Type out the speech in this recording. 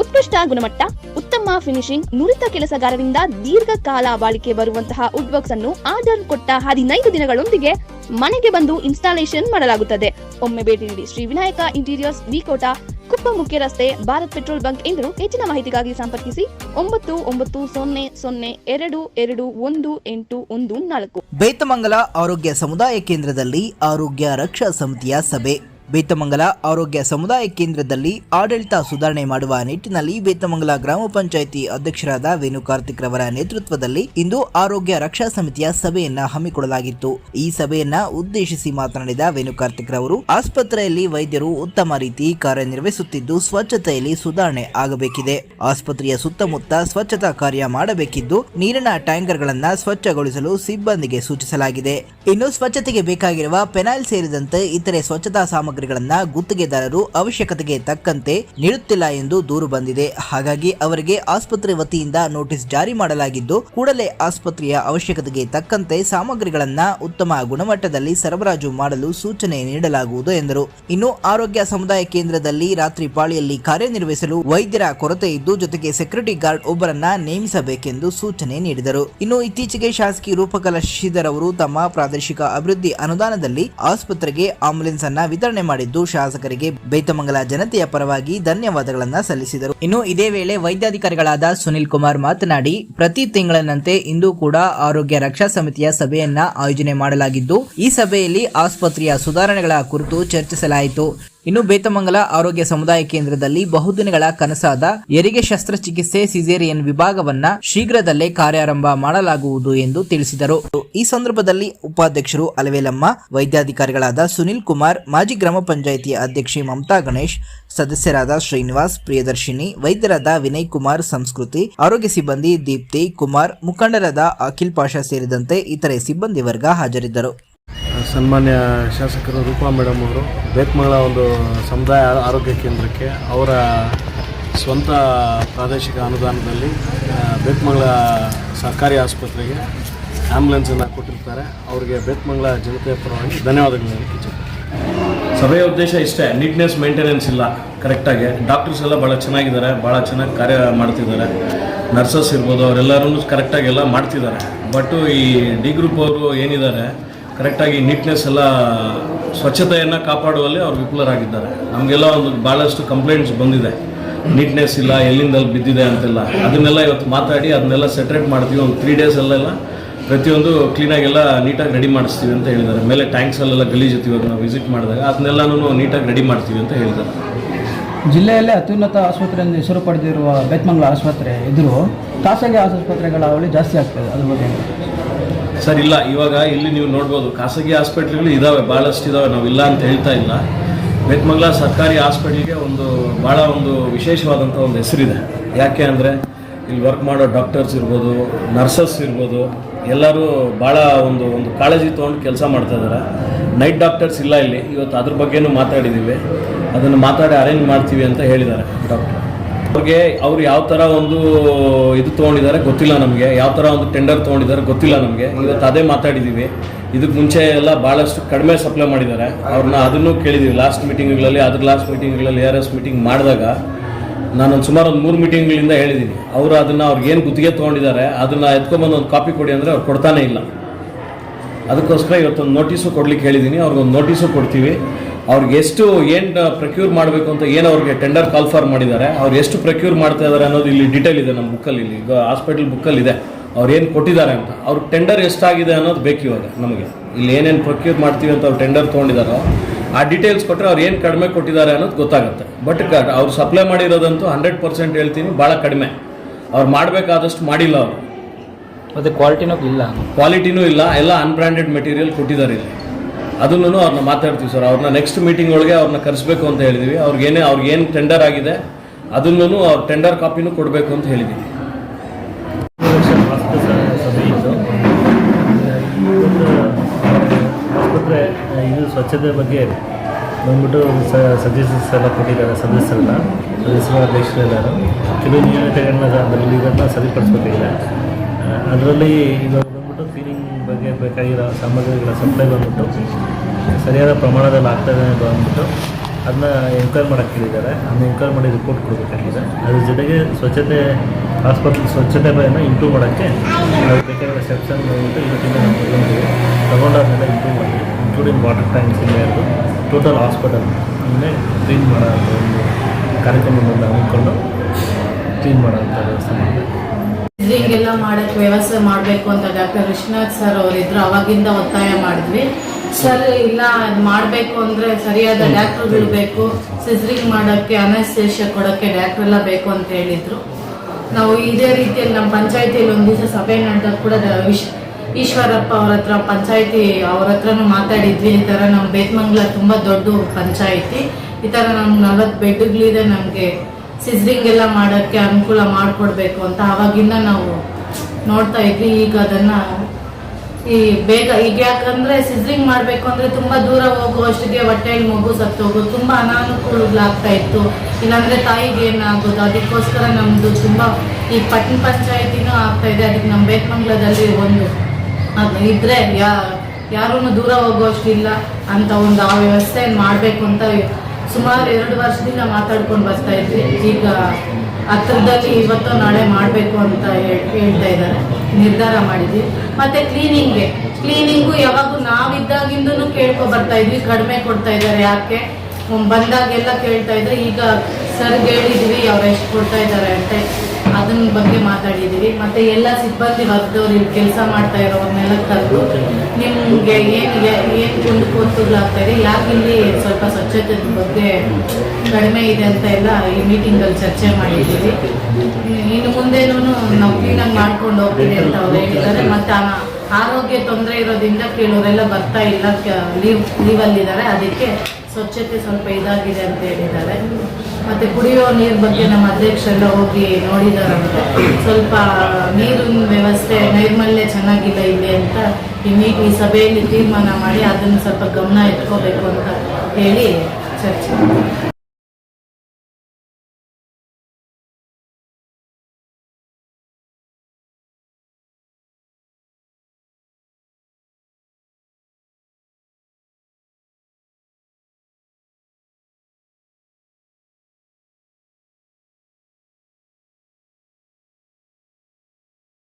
ಉತ್ಕೃಷ್ಟ ಗುಣಮಟ್ಟ, ಉತ್ತಮ ಫಿನಿಶಿಂಗ್ ನುರಿತ ಕೆಲಸಗಾರರಿಂದ ದೀರ್ಘಕಾಲ ಬಾಳಿಕೆ ಬರುವಂತಹ ವುಡ್ ವರ್ಕ್ಸ್ ಅನ್ನು ಆರ್ಡರ್ ಕೊಟ್ಟ ಹದಿನೈದು ದಿನಗಳೊಂದಿಗೆ ಮನೆಗೆ ಬಂದು ಇನ್ಸ್ಟಾಲೇಷನ್ ಮಾಡಲಾಗುತ್ತದೆ. ಒಮ್ಮೆ ಭೇಟಿ ನೀಡಿ ಶ್ರೀ ವಿನಾಯಕ ಇಂಟೀರಿಯರ್ಸ್ ವಿಕೋಟ ಕುಪ್ಪ ಮುಖ್ಯ ರಸ್ತೆ, ಭಾರತ್ ಪೆಟ್ರೋಲ್ ಬಂಕ್ ಎಂದು ಹೆಚ್ಚಿನ ಮಾಹಿತಿಗಾಗಿ ಸಂಪರ್ಕಿಸಿ ಒಂಬತ್ತು ಒಂಬತ್ತು ಸೊನ್ನೆ ಸೊನ್ನೆ ಎರಡು ಎರಡು ಒಂದು ಎಂಟು ಒಂದು ನಾಲ್ಕು. ಬೇತಮಂಗಲ ಆರೋಗ್ಯ ಸಮುದಾಯ ಕೇಂದ್ರದಲ್ಲಿ ಆರೋಗ್ಯ ರಕ್ಷಾ ಸಮಿತಿಯ ಸಭೆ. ಬೇತಮಂಗಲ ಆರೋಗ್ಯ ಸಮುದಾಯ ಕೇಂದ್ರದಲ್ಲಿ ಆಡಳಿತ ಸುಧಾರಣೆ ಮಾಡುವ ನಿಟ್ಟಿನಲ್ಲಿ ಬೇತಮಂಗಲ ಗ್ರಾಮ ಪಂಚಾಯಿತಿ ಅಧ್ಯಕ್ಷರಾದ ವೇಣು ಕಾರ್ತಿಕ್ ರವರ ನೇತೃತ್ವದಲ್ಲಿ ಇಂದು ಆರೋಗ್ಯ ರಕ್ಷಾ ಸಮಿತಿಯ ಸಭೆಯನ್ನ ಹಮ್ಮಿಕೊಳ್ಳಲಾಗಿತ್ತು. ಈ ಸಭೆಯನ್ನ ಉದ್ದೇಶಿಸಿ ಮಾತನಾಡಿದ ವೇಣು ಕಾರ್ತಿಕ್ ರವರು, ಆಸ್ಪತ್ರೆಯಲ್ಲಿ ವೈದ್ಯರು ಉತ್ತಮ ರೀತಿ ಕಾರ್ಯನಿರ್ವಹಿಸುತ್ತಿದ್ದು ಸ್ವಚ್ಛತೆಯಲ್ಲಿ ಸುಧಾರಣೆ ಆಗಬೇಕಿದೆ. ಆಸ್ಪತ್ರೆಯ ಸುತ್ತಮುತ್ತ ಸ್ವಚ್ಛತಾ ಕಾರ್ಯ ಮಾಡಬೇಕಿದ್ದು ನೀರಿನ ಟ್ಯಾಂಕರ್ಗಳನ್ನ ಸ್ವಚ್ಛಗೊಳಿಸಲು ಸಿಬ್ಬಂದಿಗೆ ಸೂಚಿಸಲಾಗಿದೆ. ಇನ್ನು ಸ್ವಚ್ಛತೆಗೆ ಬೇಕಾಗಿರುವ ಪೆನಾಲ್ ಸೇರಿದಂತೆ ಇತರೆ ಸ್ವಚ್ಛತಾ ಸಾಮಗ್ರಿಗಳನ್ನ ಗುತ್ತಿಗೆದಾರರು ಅವಶ್ಯಕತೆಗೆ ತಕ್ಕಂತೆ ನೀಡುತ್ತಿಲ್ಲ ಎಂದು ದೂರು ಬಂದಿದೆ. ಹಾಗಾಗಿ ಅವರಿಗೆ ಆಸ್ಪತ್ರೆ ವತಿಯಿಂದ ನೋಟಿಸ್ ಜಾರಿ ಮಾಡಲಾಗಿದ್ದು, ಕೂಡಲೇ ಆಸ್ಪತ್ರೆಯ ಅವಶ್ಯಕತೆಗೆ ತಕ್ಕಂತೆ ಸಾಮಗ್ರಿಗಳನ್ನ ಉತ್ತಮ ಗುಣಮಟ್ಟದಲ್ಲಿ ಸರಬರಾಜು ಮಾಡಲು ಸೂಚನೆ ನೀಡಲಾಗುವುದು ಎಂದರು. ಇನ್ನು ಆರೋಗ್ಯ ಸಮುದಾಯ ಕೇಂದ್ರದಲ್ಲಿ ರಾತ್ರಿ ಪಾಳಿಯಲ್ಲಿ ಕಾರ್ಯನಿರ್ವಹಿಸಲು ವೈದ್ಯರ ಕೊರತೆ ಇದ್ದು, ಜೊತೆಗೆ ಸೆಕ್ಯೂರಿಟಿ ಗಾರ್ಡ್ ಒಬ್ಬರನ್ನ ನೇಮಿಸಬೇಕೆಂದು ಸೂಚನೆ ನೀಡಿದರು. ಇನ್ನು ಇತ್ತೀಚೆಗೆ ಶಾಸಕಿ ರೂಪಕಲಾ ಶಶಿಧರ್ ಅವರು ತಮ್ಮ ಪ್ರಾದೇಶಿಕ ಅಭಿವೃದ್ಧಿ ಅನುದಾನದಲ್ಲಿ ಆಸ್ಪತ್ರೆಗೆ ಆಂಬುಲೆನ್ಸ್ ಅನ್ನ ವಿತರಣೆ ಮಾಡಿದ್ದು ಶಾಸಕರಿಗೆ ಬೈತಮಂಗಲ ಜನತೆಯ ಪರವಾಗಿ ಧನ್ಯವಾದಗಳನ್ನ ಸಲ್ಲಿಸಿದರು. ಇನ್ನು ಇದೇ ವೇಳೆ ವೈದ್ಯಾಧಿಕಾರಿಗಳಾದ ಸುನಿಲ್ ಕುಮಾರ್ ಮಾತನಾಡಿ, ಪ್ರತಿ ತಿಂಗಳಿನಂತೆ ಇಂದು ಕೂಡ ಆರೋಗ್ಯ ರಕ್ಷಾ ಸಮಿತಿಯ ಸಭೆಯನ್ನ ಆಯೋಜನೆ ಮಾಡಲಾಗಿದ್ದು, ಈ ಸಭೆಯಲ್ಲಿ ಆಸ್ಪತ್ರೆಯ ಸುಧಾರಣೆಗಳ ಕುರಿತು ಚರ್ಚಿಸಲಾಯಿತು. ಇನ್ನು ಬೇತಮಂಗಲ ಆರೋಗ್ಯ ಸಮುದಾಯ ಕೇಂದ್ರದಲ್ಲಿ ಬಹುದಿನಗಳ ಕನಸಾದ ಎರಿಗೆ ಶಸ್ತ್ರಚಿಕಿತ್ಸೆ ಸಿಜೇರಿಯನ್ ವಿಭಾಗವನ್ನ ಶೀಘ್ರದಲ್ಲೇ ಕಾರ್ಯಾರಂಭ ಮಾಡಲಾಗುವುದು ಎಂದು ತಿಳಿಸಿದರು. ಈ ಸಂದರ್ಭದಲ್ಲಿ ಉಪಾಧ್ಯಕ್ಷರು ಅಲವೇಲಮ್ಮ, ವೈದ್ಯಾಧಿಕಾರಿಗಳಾದ ಸುನಿಲ್ ಕುಮಾರ್, ಮಾಜಿ ಗ್ರಾಮ ಪಂಚಾಯಿತಿ ಅಧ್ಯಕ್ಷೆ ಮಮತಾ ಗಣೇಶ್, ಸದಸ್ಯರಾದ ಶ್ರೀನಿವಾಸ್, ಪ್ರಿಯದರ್ಶಿನಿ, ವೈದ್ಯರಾದ ವಿನಯ್ ಕುಮಾರ್ ಸಂಸ್ಕೃತಿ, ಆರೋಗ್ಯ ಸಿಬ್ಬಂದಿ ದೀಪ್ತಿ ಕುಮಾರ್, ಮುಖಂಡರಾದ ಅಖಿಲ್ ಪಾಷಾ ಸೇರಿದಂತೆ ಇತರೆ ಸಿಬ್ಬಂದಿ ವರ್ಗ ಹಾಜರಿದ್ದರು. ಸನ್ಮಾನ್ಯ ಶಾಸಕರು ರೂಪಾ ಮೇಡಮ್ ಅವರು ಬೇತ್ಮಂಗಲ ಒಂದು ಸಮುದಾಯ ಆರೋಗ್ಯ ಕೇಂದ್ರಕ್ಕೆ ಅವರ ಸ್ವಂತ ಪ್ರಾದೇಶಿಕ ಅನುದಾನದಲ್ಲಿ ಬೇತ್ಮಂಗಳ ಸರ್ಕಾರಿ ಆಸ್ಪತ್ರೆಗೆ ಆ್ಯಂಬುಲೆನ್ಸನ್ನು ಕೊಟ್ಟಿರ್ತಾರೆ. ಅವರಿಗೆ ಬೇತ್ಮಂಗಲ ಜನತೆಯ ಪರವಾಗಿ ಧನ್ಯವಾದಗಳು ಸಭೆಯ ಉದ್ದೇಶ ಇಷ್ಟೇ, ನೀಟ್ನೆಸ್, ಮೇಂಟೆನೆನ್ಸ್ ಇಲ್ಲ. ಕರೆಕ್ಟಾಗಿ ಡಾಕ್ಟರ್ಸ್ ಎಲ್ಲ ಭಾಳ ಚೆನ್ನಾಗಿದ್ದಾರೆ ಭಾಳ ಚೆನ್ನಾಗಿ ಕಾರ್ಯ ಮಾಡ್ತಿದ್ದಾರೆ. ನರ್ಸಸ್ ಇರ್ಬೋದು ಅವರೆಲ್ಲರೂ ಕರೆಕ್ಟಾಗಿ ಎಲ್ಲ ಮಾಡ್ತಿದ್ದಾರೆ. ಬಟ್ ಈ ಡಿ ಗ್ರೂಪ್ ಅವರು ಏನಿದ್ದಾರೆ ಕರೆಕ್ಟಾಗಿ ನೀಟ್ನೆಸ್ ಎಲ್ಲ, ಸ್ವಚ್ಛತೆಯನ್ನು ಕಾಪಾಡುವಲ್ಲಿ ಅವ್ರು ವಿಫುಲರಾಗಿದ್ದಾರೆ. ನಮಗೆಲ್ಲ ಒಂದು ಭಾಳಷ್ಟು ಕಂಪ್ಲೇಂಟ್ಸ್ ಬಂದಿದೆ. ನೀಟ್ನೆಸ್ ಇಲ್ಲ ಎಲ್ಲಿಂದಲ್ಲಿ ಬಿದ್ದಿದೆ ಅಂತೆಲ್ಲ. ಅದನ್ನೆಲ್ಲ ಇವತ್ತು ಮಾತಾಡಿ, ಅದನ್ನೆಲ್ಲ ಸೆಟ್ರೇಟ್ ಮಾಡ್ತೀವಿ. ಒಂದು ತ್ರೀ ಡೇಸಲ್ಲೆಲ್ಲ ಪ್ರತಿಯೊಂದು ಕ್ಲೀನಾಗೆಲ್ಲ ನೀಟಾಗಿ ರೆಡಿ ಮಾಡಿಸ್ತೀವಿ ಅಂತ ಹೇಳಿದ್ದಾರೆ. ಮೇಲೆ ಟ್ಯಾಂಕ್ಸಲ್ಲೆಲ್ಲ ಗಲೀಜಿರ್ತೀವಿ ಇವಾಗ ನಾವು ವಿಸಿಟ್ ಮಾಡಿದಾಗ ಅದನ್ನೆಲ್ಲನೂ ನೀಟಾಗಿ ರೆಡಿ ಮಾಡ್ತೀವಿ ಅಂತ ಹೇಳಿದ್ದಾರೆ. ಜಿಲ್ಲೆಯಲ್ಲೇ ಅತ್ಯುನ್ನತ ಆಸ್ಪತ್ರೆ ಎಂದು ಹೆಸರು ಪಡೆದಿರುವ ಬೇತ್ಮಂಗಲ ಆಸ್ಪತ್ರೆ ಎದುರು ಖಾಸಗಿ ಆಸ್ಪತ್ರೆಗಳ ಅವಳಿ ಜಾಸ್ತಿ ಆಗ್ತದೆ ಅದ್ರ ಬಗ್ಗೆ? ಸರ್, ಇಲ್ಲ, ಇವಾಗ ಇಲ್ಲಿ ನೀವು ನೋಡ್ಬೋದು, ಖಾಸಗಿ ಹಾಸ್ಪಿಟ್ಲ್ಗಳು ಇದ್ದಾವೆ ಭಾಳಷ್ಟು ಇದ್ದಾವೆ ನಾವು ಇಲ್ಲ ಅಂತ ಹೇಳ್ತಾ ಇಲ್ಲ. ಬೆತ್ಮಂಗ್ಲ ಸರ್ಕಾರಿ ಹಾಸ್ಪಿಟ್ಲಿಗೆ ಒಂದು ಭಾಳ ಒಂದು ವಿಶೇಷವಾದಂಥ ಒಂದು ಹೆಸರಿದೆ. ಯಾಕೆ ಅಂದರೆ, ಇಲ್ಲಿ ವರ್ಕ್ ಮಾಡೋ ಡಾಕ್ಟರ್ಸ್ ಇರ್ಬೋದು ನರ್ಸಸ್ ಇರ್ಬೋದು, ಎಲ್ಲರೂ ಭಾಳ ಒಂದು ಒಂದು ಕಾಳಜಿ ತೊಗೊಂಡು ಕೆಲಸ ಮಾಡ್ತಾ ಇದ್ದಾರೆ ನೈಟ್ ಡಾಕ್ಟರ್ಸ್ ಇಲ್ಲ ಇಲ್ಲಿ, ಇವತ್ತು ಅದ್ರ ಬಗ್ಗೆನೂ ಮಾತಾಡಿದ್ದೀವಿ ಅದನ್ನು ಮಾತಾಡಿ ಅರೇಂಜ್ ಮಾಡ್ತೀವಿ ಅಂತ ಹೇಳಿದ್ದಾರೆ ಡಾಕ್ಟರ್ ಅವ್ರಿಗೆ ಅವ್ರು ಯಾವ ಥರ ಒಂದು ಇದು ತೊಗೊಂಡಿದ್ದಾರೆ ಗೊತ್ತಿಲ್ಲ ನಮಗೆ. ಯಾವ ಥರ ಒಂದು ಟೆಂಡರ್ ತೊಗೊಂಡಿದ್ದಾರೆ ಗೊತ್ತಿಲ್ಲ ನಮಗೆ. ಇವತ್ತು ಅದೇ ಮಾತಾಡಿದ್ದೀವಿ ಇದಕ್ಕೆ ಮುಂಚೆ ಎಲ್ಲ ಭಾಳಷ್ಟು ಕಡಿಮೆ ಸಪ್ಲೈ ಮಾಡಿದ್ದಾರೆ. ಅವ್ರನ್ನ ಅದನ್ನು ಕೇಳಿದ್ದೀವಿ ಲಾಸ್ಟ್ ಮೀಟಿಂಗ್ಗಳಲ್ಲಿ ಅದ್ರ ಲಾಸ್ಟ್ ಮೀಟಿಂಗ್ಗಳಲ್ಲಿ ಆರ್ ಎಸ್ ಮೀಟಿಂಗ್ ಮಾಡಿದಾಗ ನಾನೊಂದು ಸುಮಾರು ಒಂದು ಮೂರು ಮೀಟಿಂಗ್ಗಳಿಂದ ಹೇಳಿದ್ದೀನಿ ಅವರು ಅದನ್ನು ಅವ್ರಿಗೆ ಏನು ಗುತ್ತಿಗೆ ತೊಗೊಂಡಿದ್ದಾರೆ, ಅದನ್ನು ಎತ್ಕೊಂಬಂದು ಒಂದು ಕಾಪಿ ಕೊಡಿ ಅಂದರೆ ಅವ್ರು ಕೊಡ್ತಾನೆ ಇಲ್ಲ. ಅದಕ್ಕೋಸ್ಕರ ಇವತ್ತೊಂದು ನೋಟಿಸು ಕೊಡ್ಲಿಕ್ಕೆ ಹೇಳಿದ್ದೀನಿ ಅವ್ರಿಗೊಂದು ನೋಟಿಸು ಕೊಡ್ತೀವಿ. ಅವ್ರಿಗೆ ಎಷ್ಟು ಏನು ಪ್ರೊಕ್ಯೂರ್ ಮಾಡಬೇಕು ಅಂತ ಏನು ಅವ್ರಿಗೆ ಟೆಂಡರ್ ಕಾಲ್ ಫಾರ್ ಮಾಡಿದ್ದಾರೆ ಅವ್ರು ಎಷ್ಟು ಪ್ರೊಕ್ಯೂರ್ ಮಾಡ್ತಾ ಇದ್ದಾರೆ ಅನ್ನೋದು ಇಲ್ಲಿ ಡೀಟೇಲ್ ಇದೆ ನಮ್ಮ ಬುಕ್ಕಲ್ಲಿ ಇಲ್ಲಿ ಹಾಸ್ಪಿಟಲ್ ಬುಕ್ಕಲ್ಲಿ ಇದೆ. ಅವ್ರು ಏನು ಕೊಟ್ಟಿದ್ದಾರೆ ಅಂತ. ಅವ್ರ ಟೆಂಡರ್ ಎಷ್ಟಾಗಿದೆ ಅನ್ನೋದು ಬೇಕು ಇವಾಗ ನಮಗೆ. ಇಲ್ಲಿ ಏನೇನು ಪ್ರೊಕ್ಯೂರ್ ಮಾಡ್ತೀವಿ ಅಂತ ಅವ್ರು ಟೆಂಡರ್ ತೊಗೊಂಡಿದ್ದಾರೋ ಆ ಡೀಟೇಲ್ಸ್ ಕೊಟ್ಟರೆ ಅವ್ರು ಏನು ಕಡಿಮೆ ಕೊಟ್ಟಿದ್ದಾರೆ ಅನ್ನೋದು ಗೊತ್ತಾಗುತ್ತೆ. ಬಟ್ ಅವ್ರು ಸಪ್ಲೈ ಮಾಡಿರೋದಂತೂ ಹಂಡ್ರೆಡ್ ಪರ್ಸೆಂಟ್ ಹೇಳ್ತೀನಿ ಭಾಳ ಕಡಿಮೆ. ಅವ್ರು ಮಾಡಬೇಕಾದಷ್ಟು ಮಾಡಿಲ್ಲ ಅವರು. ಮತ್ತೆ ಕ್ವಾಲಿಟಿನೂ ಇಲ್ಲ. ಕ್ವಾಲಿಟಿನೂ ಇಲ್ಲ ಎಲ್ಲ ಅನ್ಬ್ರ್ಯಾಂಡೆಡ್ ಮೆಟೀರಿಯಲ್ ಕೊಟ್ಟಿದ್ದಾರೆ ಇಲ್ಲಿ. ಅದನ್ನು ಅವ್ರನ್ನ ಮಾತಾಡ್ತೀವಿ ಸರ್. ಅವ್ರನ್ನ ನೆಕ್ಸ್ಟ್ ಮೀಟಿಂಗ್ ಒಳಗೆ ಅವ್ರನ್ನ ಕರೆಸ್ಬೇಕು ಅಂತ ಹೇಳಿದ್ವಿ. ಏನೇ ಅವ್ರಿಗೆ ಏನು ಟೆಂಡರ್ ಆಗಿದೆ ಅದನ್ನು ಅವ್ರ ಟೆಂಡರ್ ಕಾಪಿನೂ ಕೊಡಬೇಕು ಅಂತ ಹೇಳಿದ್ದೀವಿ ಆಸ್ಪತ್ರೆ ಇದು. ಸ್ವಚ್ಛತೆ ಬಗ್ಗೆ ಬಂದ್ಬಿಟ್ಟು ಸಜೆಷನ್ಸ್ ಎಲ್ಲ ಕೊಟ್ಟಿದ್ದಾರೆ ಸದಸ್ಯರನ್ನ ಸದಸ್ಯರ, ಅಧ್ಯಕ್ಷರೆಲ್ಲರೂ. ಕೆಲವು ನ್ಯೂನತೆಗಳನ್ನ ಅದರಲ್ಲಿ ಇದನ್ನು ಸರಿಪಡಿಸ್ಬೇಕಾಗಿದೆ ಅದರಲ್ಲಿ ಇವಾಗ ಬಂದ್ಬಿಟ್ಟು ಕ್ಲೀನಿಂಗ್ ಬಗ್ಗೆ ಬೇಕಾಗಿರೋ ಸಾಮಗ್ರಿಗಳ ಸಪ್ಲೈ ಬಂದ್ಬಿಟ್ಟು ಸರಿಯಾದ ಪ್ರಮಾಣದಲ್ಲಿ ಆಗ್ತದೆ ಅಂತ ಅಂದ್ಬಿಟ್ಟು ಅದನ್ನ ಎನ್ಕ್ವೈರ್ ಮಾಡೋಕ್ಕೆ ಹೇಳಿದ್ದಾರೆ. ಅದನ್ನ ಎನ್ಕ್ವೈರ್ ಮಾಡಿ ರಿಪೋರ್ಟ್ ಕೊಡಬೇಕಾಗಿದೆ. ಅದ್ರ ಜೊತೆಗೆ ಸ್ವಚ್ಛತೆ ಆಸ್ಪತ್ರೆ ಸ್ವಚ್ಛತೆ ಬಗೆನ ಇಂಪ್ರೂವ್ ಮಾಡೋಕ್ಕೆ ಅದಕ್ಕೆ ಬೇಕಾಗಿರೋ ಸ್ಟೆಪ್ಸನ್ನು ಬಂದ್ಬಿಟ್ಟು ಇವತ್ತಿಂದ ನಾವು ತಗೊಂಡಿದ್ದೀವಿ. ತಗೊಂಡಾದ್ಮೇಲೆ ಇಂಪ್ರೂವ್ ಮಾಡಿ ಇನ್ಕ್ಲೂಡಿಂಗ್ ವಾಟರ್ ಟ್ಯಾಂಕ್ಸ್ ಇಂದ ಇರೋದು ಟೋಟಲ್ ಹಾಸ್ಪಿಟಲ್ ಅಂದರೆ ಕ್ಲೀನ್ ಮಾಡೋ ಒಂದು ಕಾರ್ಯಕ್ರಮವನ್ನು ಹಮ್ಮಿಕೊಂಡು ಕ್ಲೀನ್ ಮಾಡೋಂಥ ವ್ಯವಸ್ಥೆ ಮಾಡಿದೆ ಎಲ್ಲ ಮಾಡಕ್ಕೆ ವ್ಯವಸ್ಥೆ ಮಾಡಬೇಕು ಅಂತ ಡಾಕ್ಟರ್ ವಿಶ್ವನಾಥ್ ಸರ್ ಅವರಿದ್ರು, ಅವಾಗಿಂದ ಒತ್ತಾಯ ಮಾಡಿದ್ವಿ. ಸರ್ ಇಲ್ಲ ಮಾಡ್ಬೇಕು ಮಾಡಬೇಕು ಅಂದ್ರೆ ಸರಿಯಾದ ಡಾಕ್ಟರ್ಗಳು ಬೇಕು. ಸಿಸ್ರಿಂಗ್ ಮಾಡೋಕ್ಕೆ ಅನಸ್ತೇಷ ಕೊಡೋಕ್ಕೆ ಡಾಕ್ಟರ್ ಎಲ್ಲ ಬೇಕು ಅಂತ ಹೇಳಿದ್ರು. ನಾವು ಇದೇ ರೀತಿಯಲ್ಲಿ ನಮ್ಮ ಪಂಚಾಯತಿಯಲ್ಲಿ ಒಂದು ದಿವಸ ಸಭೆ ನಡೆದಾಗ ಕೂಡ ವಿಶ್ ಈಶ್ವರಪ್ಪ ಅವ್ರ ಹತ್ರ ಪಂಚಾಯತಿ ಅವ್ರ ಹತ್ರನೂ ಮಾತಾಡಿದ್ವಿ. ಈ ಥರ ನಮ್ಮ ಬೇತ್ಮಂಗ್ಲ ತುಂಬ ದೊಡ್ಡ ಪಂಚಾಯತಿ. ಈ ಥರ ನಮ್ಗೆ ನಲವತ್ತು ಬೆಡ್ಗಳಿದೆ ನಮಗೆ ಸಿಸ್ರಿಂಗ್ ಎಲ್ಲ ಮಾಡೋಕ್ಕೆ ಅನುಕೂಲ ಮಾಡಿಕೊಡ್ಬೇಕು ಅಂತ ಅವಾಗಿಂದ ನಾವು ನೋಡ್ತಾ ಇದ್ವಿ. ಈಗ ಅದನ್ನ ಈ ಬೇಗ ಈಗ ಯಾಕಂದ್ರೆ ಸಿಸ್ರಿಂಗ್ ಮಾಡಬೇಕು ಅಂದ್ರೆ ತುಂಬಾ ದೂರ ಹೋಗುವಷ್ಟಿಗೆ ಹೊಟ್ಟೆಯಲ್ಲಿ ಮಗು ಸತ್ತೋಗೋದು ತುಂಬಾ ಅನಾನುಕೂಲಗಳಾಗ್ತಾ ಇತ್ತು. ಇಲ್ಲಾಂದ್ರೆ ತಾಯಿಗೆ ಏನಾಗೋದು? ಅದಕ್ಕೋಸ್ಕರ ನಮ್ದು ತುಂಬಾ ಈ ಪಟ್ಟಣ ಪಂಚಾಯತಿನೂ ಆಗ್ತಾ ಇದೆ. ಅದಕ್ಕೆ ನಮ್ಮ ಬೇಕಮಂಗ್ಲದಲ್ಲಿ ಒಂದು. ಇದ್ರೆ ಯಾ ಯಾರೂ ದೂರ ಹೋಗುವಷ್ಟಿಲ್ಲ ಅಂತ ಒಂದು ಆ ವ್ಯವಸ್ಥೆ ಮಾಡಬೇಕು ಅಂತ ಸುಮಾರು ಎರಡು ವರ್ಷದಿಂದ ಮಾತಾಡ್ಕೊಂಡು ಬರ್ತಾ ಇದ್ವಿ. ಈಗ ಹತ್ರದಲ್ಲಿ ಇವತ್ತು ನಾಳೆ ಮಾಡಬೇಕು ಅಂತ ಹೇಳ್- ಹೇಳ್ತಾ ಇದ್ದಾರೆ. ನಿರ್ಧಾರ ಮಾಡಿದ್ವಿ. ಮತ್ತೆ ಕ್ಲೀನಿಂಗ್ಗೆ ಕ್ಲೀನಿಂಗು ಯಾವಾಗೂ ನಾವಿದ್ದಾಗಿಂದೂ ಕೇಳ್ಕೊ ಬರ್ತಾ ಇದ್ವಿ. ಕಡಿಮೆ ಕೊಡ್ತಾ ಇದ್ದಾರೆ ಯಾಕೆ? ಬಂದಾಗೆಲ್ಲ ಕೇಳ್ತಾ ಇದ್ರೆ ಈಗ ಸರ್ಗೆ ಹೇಳಿದ್ವಿ, ಅವ್ರು ಎಷ್ಟು ಕೊಡ್ತಾ ಇದ್ದಾರೆ ಅಂತ. ಅದನ್ನ ಬಗ್ಗೆ ಮಾತಾಡಿದೀವಿ ಮತ್ತೆ ಎಲ್ಲ ಸಿಬ್ಬಂದಿ ವರ್ಗದವ್ರು ಇಲ್ಲಿ ಕೆಲಸ ಮಾಡ್ತಾ ಇರೋರನ್ನೆಲ್ಲ ಕರೆದು ನಿಮ್ಗೆ ಏನು ಏನು ಕುಂದುಕೊರತೆಗಳಾಗ್ತಾ ಇದೆ? ಯಾಕೆ ಇಲ್ಲಿ ಸ್ವಲ್ಪ ಸ್ವಚ್ಛತೆ ಬಗ್ಗೆ ಕಡಿಮೆ ಇದೆ ಅಂತ ಎಲ್ಲ ಈ ಮೀಟಿಂಗಲ್ಲಿ ಚರ್ಚೆ ಮಾಡಿದ್ದೀವಿ ಇನ್ನು ಮುಂದೇನೂ ನಾವು ಕ್ಲೀನಾಗಿ ಮಾಡ್ಕೊಂಡು ಹೋಗ್ತೀವಿ ಅಂತ ಅವ್ರು ಹೇಳಿದ್ದಾರೆ. ಮತ್ತೆ ಆರೋಗ್ಯ ತೊಂದರೆ ಇರೋದ್ರಿಂದ ಕೆಲವರೆಲ್ಲ ಬರ್ತಾ ಇಲ್ಲ ಲೀವ್ ಲೀವಲ್ಲಿದ್ದಾರೆ ಅದಕ್ಕೆ ಸ್ವಚ್ಛತೆ ಸ್ವಲ್ಪ ಇದಾಗಿದೆ ಅಂತ ಹೇಳಿದ್ದಾರೆ. ಮತ್ತೆ ಕುಡಿಯೋ ನೀರು ಬಗ್ಗೆ ನಮ್ಮ ಅಧ್ಯಕ್ಷರೆಲ್ಲ ಹೋಗಿ ನೋಡಿದಾರಂತೆ ಸ್ವಲ್ಪ ನೀರಿನ ವ್ಯವಸ್ಥೆ ನೈರ್ಮಲ್ಯ ಚೆನ್ನಾಗಿಲ್ಲ ಇಲ್ಲಿ ಅಂತ ಈ ಈ ಸಭೆಯಲ್ಲಿ ತೀರ್ಮಾನ ಮಾಡಿ ಅದನ್ನು ಸ್ವಲ್ಪ ಗಮನ ಇಟ್ಕೋಬೇಕು ಅಂತ ಹೇಳಿ ಚರ್ಚೆ.